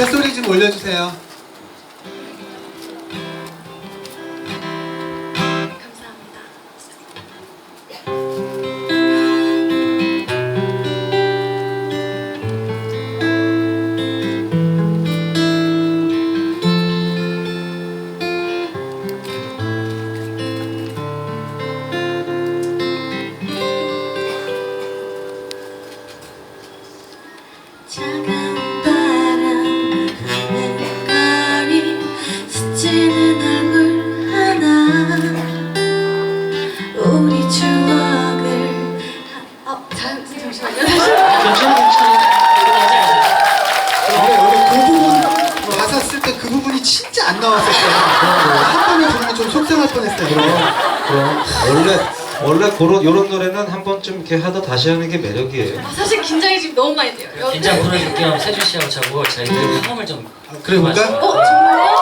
뱃소리 좀 올려주세요. 차가운 하... 어, 자, 잠시만요 괜찮아 괜찮아. 근데 여기 그 부분 가사 쓸 때 그 부분이 진짜 안 나왔었어요. 한 번에 부르면 좀 속상할 뻔했어요. 그럼 원래 원래 그런 이런 노래는 한 번쯤 이렇게 하다 다시 하는 게 매력이에요. 아, 사실 긴장이 지금 너무 많이 돼요. 긴장 풀어줄게요. 세준 씨하고 저하고 저희들 화음을 좀 아, 그래 볼까? 어, 정말요?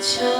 저